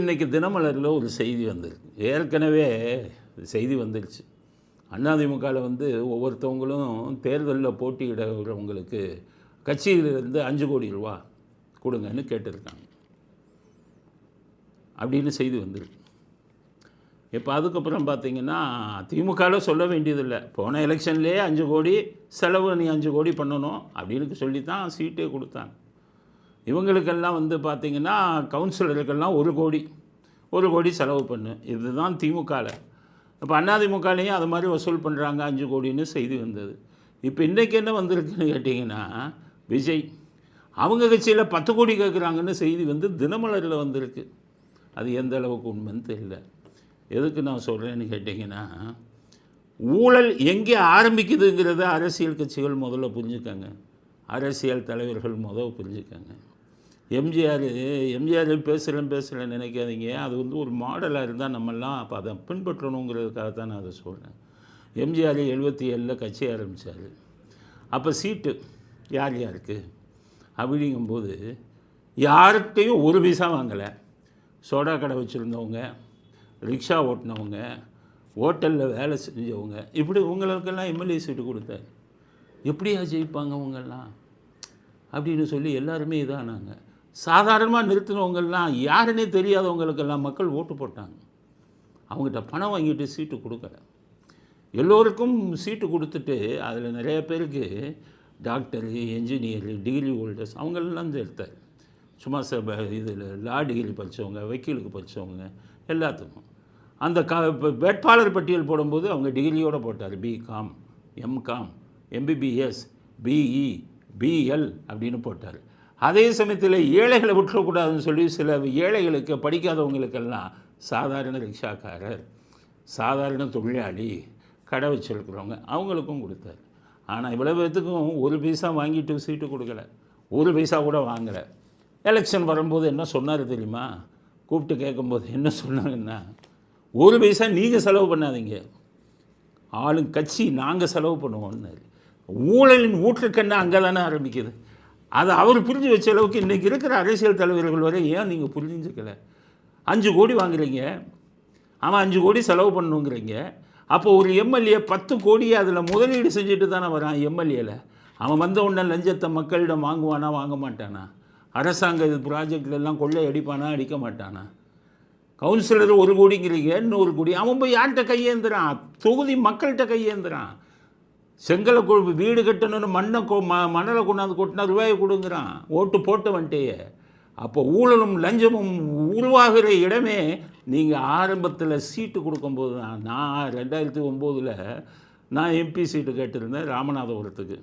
இன்றைக்கி தினமலரில் ஒரு செய்தி வந்திருக்கு. ஏற்கனவே செய்தி வந்துருச்சு. அதிமுகவில் வந்து ஒவ்வொருத்தவங்களும் தேர்தலில் போட்டியிடுறவங்களுக்கு கட்சியிலிருந்து அஞ்சு கோடி ரூபா கொடுங்கன்னு கேட்டிருக்காங்க. அப்படின்னு செய்தி வந்துருக்கு. இப்போ அதுக்கப்புறம் பார்த்தீங்கன்னா திமுகவில் சொல்ல வேண்டியதில்லை. போன எலெக்ஷன்லேயே அஞ்சு கோடி செலவு நீ அஞ்சு கோடி பண்ணணும் அப்படின்னு சொல்லி தான் சீட்டே கொடுத்தாங்க. இவங்களுக்கெல்லாம் வந்து பார்த்திங்கன்னா கவுன்சிலருக்கெல்லாம் ஒரு கோடி ஒரு கோடி செலவு பண்ணு. இதுதான் திமுகவில் இப்போ அதிமுகலையும் அது மாதிரி வசூல் பண்ணுறாங்க அஞ்சு கோடின்னு செய்தி வந்தது. இப்போ இன்றைக்கி என்ன வந்திருக்குன்னு கேட்டிங்கன்னா விஜய். அவங்க கட்சியில் பத்து கோடி கேட்குறாங்கன்னு செய்தி வந்து தினமலரில் வந்திருக்கு. அது எந்த அளவுக்கு உண்மைன்னு தெரியல. எதுக்கு நான் சொல்கிறேன்னு கேட்டிங்கன்னா ஊழல் எங்கே ஆரம்பிக்குதுங்கிறத அரசியல் கட்சிகள் முதல்ல புரிஞ்சுக்கங்க. அரசியல் தலைவர்கள் முதல் புரிஞ்சுக்கங்க. எம்ஜிஆர் எம்ஜிஆர் பேசுகிறேன் பேசுகிறேன் நினைக்காதீங்க. அது வந்து ஒரு மாடலாக இருந்தால் நம்மெல்லாம் அப்போ அதை பின்பற்றணுங்கிறதுக்காக தான் நான் அதை சொல்கிறேன் எம்ஜிஆர் எழுபத்தி ஏழில் கட்சி ஆரம்பித்தார் அப்போ சீட்டு யார் யாருக்கு? அப்படிங்கும்போது யார்கிட்டையும் ஒரு பைசா வாங்கலை. சோடா கடை வச்சுருந்தவங்க ரிக்ஷா ஓட்டினவங்க ஹோட்டலில் வேலை செஞ்சவங்க. இப்படி உங்களுக்கெல்லாம் எம்எல்ஏ சீட்டு கொடுத்தாரு. எப்படியா ஜெயிப்பாங்க அவங்கெல்லாம் அப்படின்னு சொல்லி எல்லாருமே இதானாங்க. சாதாரணமாக நிறுத்தினவங்கெல்லாம் யாருன்னே தெரியாதவங்களுக்கெல்லாம் மக்கள் ஓட்டு போட்டாங்க. அவங்ககிட்ட பணம் வாங்கிட்டு சீட்டு கொடுக்கல. எல்லோருக்கும் சீட்டு கொடுத்துட்டு அதில் நிறைய பேருக்கு டாக்டரு என்ஜினியரு டிகிரி ஹோல்டர்ஸ் அவங்களெல்லாம் சேர்த்தார். சும்மா ச இதில் லா டிகிரி படித்தவங்க வக்கீலுக்கு படித்தவங்க எல்லாத்துக்கும். அந்த க இப்போ வேட்பாளர் பட்டியல் போடும்போது அவங்க டிகிரியோடு போட்டார். B Com M Com MBBS BE BL அப்படின்னு போட்டார். அதே சமயத்தில் ஏழைகளை விட்டுறக்கூடாதுன்னு சொல்லி சில ஏழைகளுக்கு படிக்காதவங்களுக்கெல்லாம் சாதாரண ரிக்ஷாக்காரர் சாதாரண தொழிலாளி கடை வச்சுருக்கிறவங்க அவங்களுக்கும் கொடுத்தாரு. ஆனால் இவ்வளோ பேர்த்துக்கும் ஒரு பைசா வாங்கிட்டு சீட்டு கொடுக்கல. ஒரு பைசா கூட வாங்கலை. எலெக்ஷன் வரும்போது என்ன சொன்னார் தெரியுமா? கூப்பிட்டு கேட்கும்போது என்ன சொன்னாங்கன்னா ஒரு பைசா நீங்கள் செலவு பண்ணாதீங்க. ஆளும் கட்சி நாங்கள் செலவு பண்ணுவோம்னாரு. ஊழலின் ஊற்றுக்கண்ணை அங்கே தானே ஆரம்பிக்குது. அதை அவர் புரிஞ்சு வச்ச அளவுக்கு இன்றைக்கி இருக்கிற அரசியல் தலைவர்கள் வரை ஏன் நீங்கள் புரிஞ்சுக்கல? அஞ்சு கோடி வாங்குறீங்க. அவன் அஞ்சு கோடி செலவு பண்ணணுங்கிறீங்க அப்போ ஒரு எம்எல்ஏ பத்து கோடியை அதில் முதலீடு செஞ்சுட்டு தானே வரான் எம்எல்ஏல? அவன் வந்த உடனே லஞ்சத்தை மக்களிடம் வாங்குவானா வாங்க மாட்டானா? அரசாங்க இது ப்ராஜெக்ட்ல எல்லாம் கொள்ளை அடிப்பானா அடிக்க மாட்டானா? கவுன்சிலர் ஒரு கோடிங்கிறீங்க இன்னொரு கோடி. அவன் போய் யார்கிட்ட கையேந்துறான்? தொகுதி மக்கள்கிட்ட கையேந்துறான். செங்கலை கொ வீடு கட்டணும்னு மண்ணை கொ ம மணலை கொண்டாந்து கொட்டினா ரூபாயை கொடுங்குறான். ஓட்டு போட்டு வந்துட்டேயே. அப்போ ஊழலும் லஞ்சமும் உருவாகிற இடமே நீங்கள் ஆரம்பத்தில் சீட்டு கொடுக்கும்போது தான். நான் ரெண்டாயிரத்தி ஒம்போதில் நான் எம்பி சீட்டு கேட்டிருந்தேன் ராமநாதபுரத்துக்கு.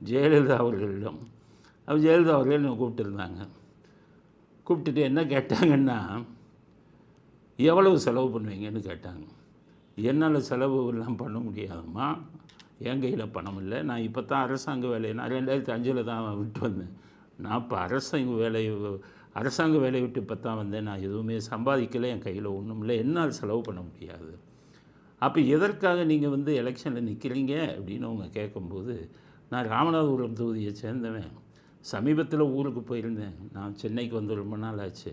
ஜெயலலிதா அவர்களிடம். அப்போ ஜெயலலிதா அவர்கள் என்னை கூப்பிட்டுருந்தாங்க. கூப்பிட்டுட்டு என்ன கேட்டாங்கன்னா எவ்வளவு செலவு பண்ணுவீங்கன்னு கேட்டாங்க. என்னால் செலவு எல்லாம் பண்ண முடியாதும்மா. என் கையில் பணம் இல்லை. நான் இப்போ தான் அரசாங்க வேலையை நான் ரெண்டாயிரத்தி அஞ்சில் தான் விட்டு வந்தேன். நான் இப்போ அரசாங்க வேலையை அரசாங்க வேலையை விட்டு இப்போ தான் வந்தேன். நான் எதுவுமே சம்பாதிக்கலை என் கையில் ஒன்றும் இல்லை. என்னால் செலவு பண்ண முடியாது. அப்போ எதற்காக நீங்கள் வந்து எலெக்ஷனில் நிற்கிறீங்க அப்படின்னு அவங்க கேட்கும்போது நான் ராமநாதபுரம் தொகுதியை சேர்ந்தவன். சமீபத்தில் ஊருக்கு போயிருந்தேன். நான் சென்னைக்கு வந்து ரொம்ப நாள் ஆச்சு.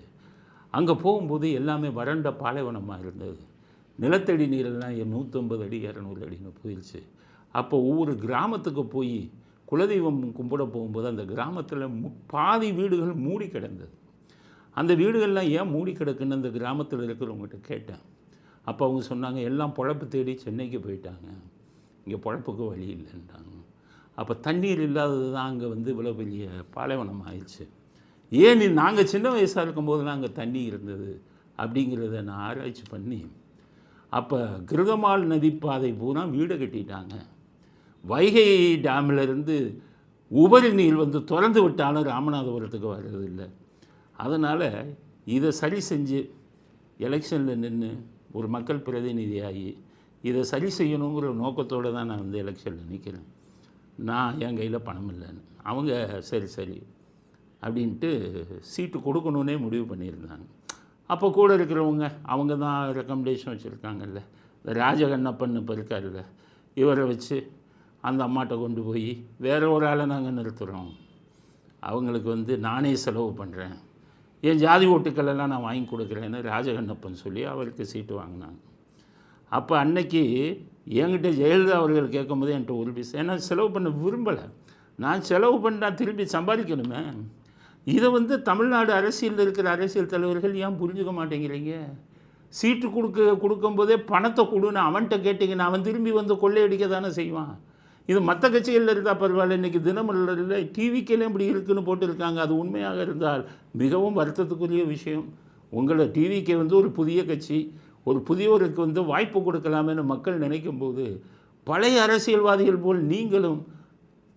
அங்கே போகும்போது எல்லாமே வறண்ட பாலைவனமாக இருந்தது. நிலத்தடி நீரெல்லாம் நூற்றம்பது அடி இரநூறு அடின்னு போயிடுச்சு அப்போ ஒவ்வொரு கிராமத்துக்கு போய் குலதெய்வம் கும்பிட போகும்போது அந்த கிராமத்தில் பாதி வீடுகள் மூடி கிடந்தது. அந்த வீடுகள்லாம் ஏன் மூடி கிடக்குன்னு அந்த கிராமத்தில் இருக்கிறவங்ககிட்ட கேட்டேன். அப்போ அவங்க சொன்னாங்க எல்லாம் பொழப்பு தேடி சென்னைக்கு போயிட்டாங்க. இங்கே பொழப்புக்கு வழி இல்லைன்றாங்க. அப்போ தண்ணீர் இல்லாதது தான் அங்கே வந்து இவ்வளோ பெரிய பாலைவனம் ஆயிடுச்சு. ஏன் நாங்கள் சின்ன வயசாக இருக்கும்போதெல்லாம் அங்கே தண்ணி இருந்தது? அப்படிங்கிறத நான் ஆராய்ச்சி பண்ணி அப்போ கிருகமால் பாதை பூரா வீடு கட்டிட்டாங்க. வைகை டேமில் இருந்து உபரி நீர் வந்து திறந்து விட்டாலும் ராமநாதபுரத்துக்கு வர்றதில்லை அதனால் இதை சரி செஞ்சு எலெக்ஷனில் நின்று ஒரு மக்கள் பிரதிநிதியாகி இதை சரி செய்யணுங்கிற நோக்கத்தோடு தான் நான் வந்து எலெக்ஷனில் நிற்கிறேன் நான் என் கையில் பணம் இல்லைன்னு. அவங்க சரி சரி அப்படின்ட்டு சீட்டு கொடுக்கணுன்னே முடிவு பண்ணியிருந்தாங்க. அப்போ கூட இருக்கிறவங்க அவங்க தான் ரெக்கமெண்டேஷன் வச்சுருக்காங்கல்ல. இந்த ராஜகண்ணப்பன் இப்போ இருக்கார்ல இவரை வச்சு அந்த அம்மாட்ட கொண்டு போய் வேற ஒரு ஆளை நாங்கள் நிறுத்துகிறோம் அவங்களுக்கு வந்து நானே செலவு பண்ணுறேன் என் ஜாதி ஓட்டுக்களெல்லாம் நான் வாங்கி கொடுக்குறேன்னு ராஜகண்ணப்பன் சொல்லி அவருக்கு சீட்டு வாங்கினாங்க. அப்போ அன்னைக்கு என்கிட்ட ஜெயலலிதா அவர்கள் கேட்கும்போது என்கிட்ட ஒரு பீஸ் ஏன்னா செலவு பண்ண விரும்பலை? நான் செலவு பண்ணால் திருப்பி சம்பாதிக்கணுமே? இதை வந்து தமிழ்நாடு அரசியலில் இருக்கிற அரசியல் தலைவர்கள் ஏன் புரிஞ்சுக்க மாட்டேங்கிறீங்க? சீட்டு கொடுக்க கொடுக்கும்போதே பணத்தை கொடுன்னு அவன்கிட்ட கேட்டிங்கன்னா அவன் திரும்பி வந்து கொள்ளையடிக்க தானே செய்வான்? இது மற்ற கட்சிகளில் இருந்தால் பரவாயில்ல. இன்றைக்கி தினமலரில் டிவிக்கெல்லாம் இப்படி இருக்குன்னு போட்டிருக்காங்க. அது உண்மையாக இருந்தால் மிகவும் வருத்தத்துக்குரிய விஷயம். உங்களை டிவிக்கு வந்து ஒரு புதிய கட்சி ஒரு புதியவருக்கு வந்து வாய்ப்பு கொடுக்கலாமேன்னு மக்கள் நினைக்கும் போது பழைய அரசியல்வாதிகள் போல் நீங்களும்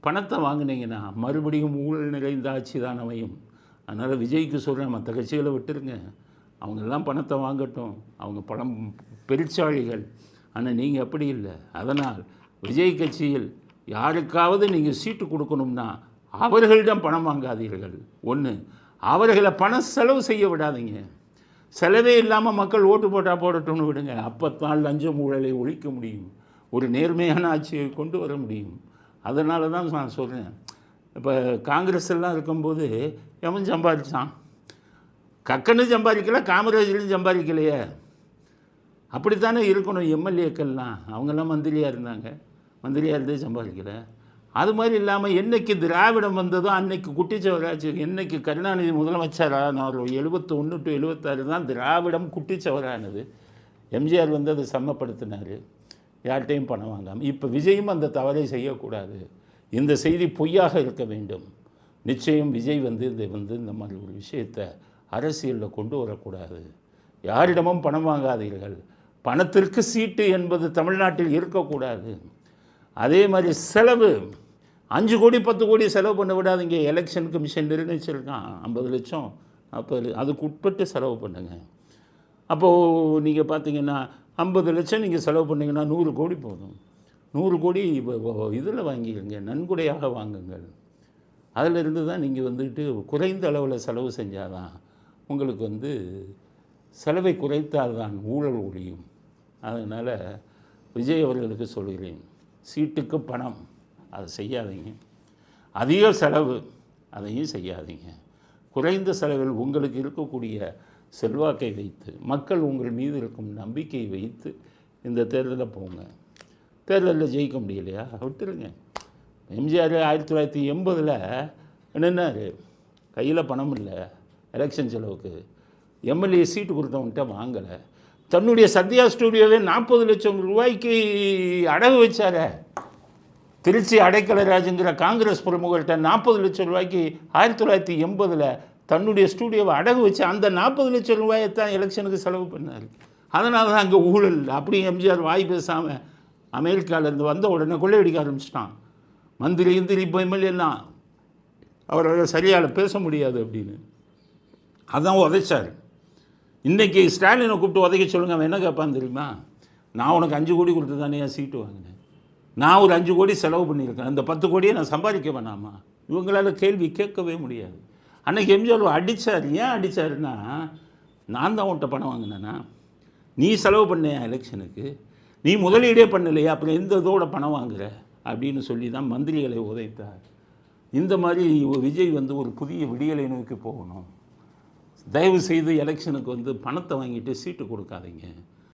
பணத்தை வாங்கினீங்கன்னா மறுபடியும் ஊழல் நிறைந்த ஆட்சி தான் அமையும். அதனால் விஜய்க்கு சொல்கிறேன் மற்ற கட்சிகளை விட்டுருங்க. அவங்கெல்லாம் பணத்தை வாங்கட்டும். அவங்க பணம் பெருச்சாளிகள். ஆனால் நீங்கள் அப்படி இல்லை. அதனால் விஜய் கட்சியில் யாருக்காவது நீங்கள் சீட்டு கொடுக்கணும்னா அவர்களிடம் பணம் வாங்காதீர்கள். ஒன்று அவர்களை பணம் செலவு செய்ய விடாதீங்க. செலவே இல்லாமல் மக்கள் ஓட்டு போட்டால் போடட்டும்னு விடுங்க. அப்பத்தான் லஞ்சம் ஊழலை ஒழிக்க முடியும். ஒரு நேர்மையான ஆட்சியை கொண்டு வர முடியும். அதனால தான் நான் சொல்கிறேன் இப்போ காங்கிரஸ் எல்லாம் இருக்கும்போது எவன் சம்பாதிச்சான்? கக்கன்னு சம்பாதிக்கல காமராஜரும் சம்பாதிக்கலையே. அப்படித்தானே இருக்கணும் எம்எல்ஏக்கள்லாம். அவங்கெல்லாம் மந்திரியாக இருந்தாங்க. மந்திரியாக இருந்தே சம்பாதிக்கல. அது மாதிரி இல்லாமல் என்னைக்கு திராவிடம் வந்ததோ அன்னைக்கு குட்டிச்சவராச்சு என்னைக்கு கருணாநிதி முதலமைச்சரானார் எழுபத்தி ஒன்று டு எழுபத்தாறு தான் திராவிடம் குட்டிச்சவரானது எம்ஜிஆர் வந்து அதை சம்மப்படுத்தினார். யார்கிட்டையும் பணம் வாங்காமல் இப்போ விஜயும் அந்த தவறை செய்யக்கூடாது. இந்த செய்தி பொய்யாக இருக்க வேண்டும். நிச்சயம் விஜய் வந்து இந்த வந்து இந்த மாதிரி ஒரு விஷயத்தை அரசியலில் கொண்டு வரக்கூடாது. யாரிடமும் பணம் வாங்காதீர்கள். பணத்திற்கு சீட்டு என்பது தமிழ்நாட்டில் இருக்கக்கூடாது. அதே மாதிரி செலவு அஞ்சு கோடி பத்து கோடி செலவு பண்ண விடாதீங்க. எலெக்ஷன் கமிஷன் நிர்ணயிச்சிருக்கான் ஐம்பது லட்சம் அப்போ அதுக்கு உட்பட்டு செலவு பண்ணுங்கள் அப்போது நீங்கள் பார்த்தீங்கன்னா ஐம்பது லட்சம் நீங்கள் செலவு பண்ணீங்கன்னா நூறு கோடி போதும். நூறு கோடி இதில் வாங்கிடுங்க நன்கொடையாக வாங்குங்கள். அதிலிருந்து தான் நீங்கள் வந்துட்டு குறைந்த அளவில் செலவு செஞ்சாதான் உங்களுக்கு வந்து செலவை குறைத்தால்தான் ஊழல் ஒழியும். அதனால் விஜய் அவர்களுக்கு சொல்கிறேன். சீட்டுக்கு பணம். அதை செய்யாதீங்க. அதிக செலவு அதையும் செய்யாதீங்க. குறைந்த செலவில் உங்களுக்கு இருக்கக்கூடிய செல்வாக்கை வைத்து மக்கள் உங்கள் மீது இருக்கும் நம்பிக்கையை வைத்து இந்த தேர்தலில் போங்க. தேர்தலில் ஜெயிக்க முடியலையா? விட்டுருங்க. எம்ஜிஆர் ஆயிரத்தி தொள்ளாயிரத்தி எண்பதில் என்னென்னார் கையில் பணம் இல்லை. எலெக்ஷன் செலவுக்கு. எம்எல்ஏ சீட்டு கொடுத்தவன்கிட்ட வாங்கலை. தன்னுடைய சத்யா ஸ்டூடியோவே நாற்பது லட்சம் ரூபாய்க்கு அடகு வச்சாரே. திருச்சி அடைக்கலராஜுங்கிற காங்கிரஸ் பிரமுகர்கிட்ட நாற்பது லட்சம் ரூபாய்க்கு ஆயிரத்தி தொள்ளாயிரத்தி எண்பதில் தன்னுடைய ஸ்டூடியோவை அடகு வச்சு அந்த நாற்பது லட்சம் ரூபாயை தான் எலெக்ஷனுக்கு செலவு பண்ணார். அதனால தான் அங்கே ஊழல். அப்படி எம்ஜிஆர் வாய் பேசாமல் அமெரிக்காவிலேருந்து வந்த உடனே கொள்ளையடிக்க ஆரம்பிச்சிட்டான். மந்திரி இந்திரி இப்போ எம்எல்ஏலாம் அவரால் சரியால் பேச முடியாது அப்படின்னு. அதான் உதைச்சார். இன்றைக்கி ஸ்டாலினை கூப்பிட்டு உதைக்க சொல்லுங்கள் அவன் என்ன கேட்பான் தெரியுமா? நான் உனக்கு அஞ்சு கோடி கொடுத்து தானே சீட்டு வாங்கினேன். நான் ஒரு அஞ்சு கோடி செலவு பண்ணியிருக்கேன். அந்த பத்து கோடியை நான் சம்பாதிக்க வேணாமா? இவங்களால கேள்வி கேட்கவே முடியாது. அன்னைக்கு எம்ஜிஆர் அடித்தார் ஏன் அடித்தாருன்னா நான் தான் உன்ட்ட பணம் வாங்கினேன்னா நீ செலவு பண்ணியா எலெக்ஷனுக்கு? நீ முதலீடே பண்ணலையா? அப்புறம் எந்த இதோட பணம் வாங்குற? அப்படின்னு சொல்லி தான் மந்திரிகளை உதைத்தார். இந்த மாதிரி விஜய் வந்து ஒரு புதிய விடியலை நோக்கி போகணும். தயவுசெய்து எலெக்ஷனுக்கு வந்து பணத்தை வாங்கிட்டு சீட்டு கொடுக்காதீங்க.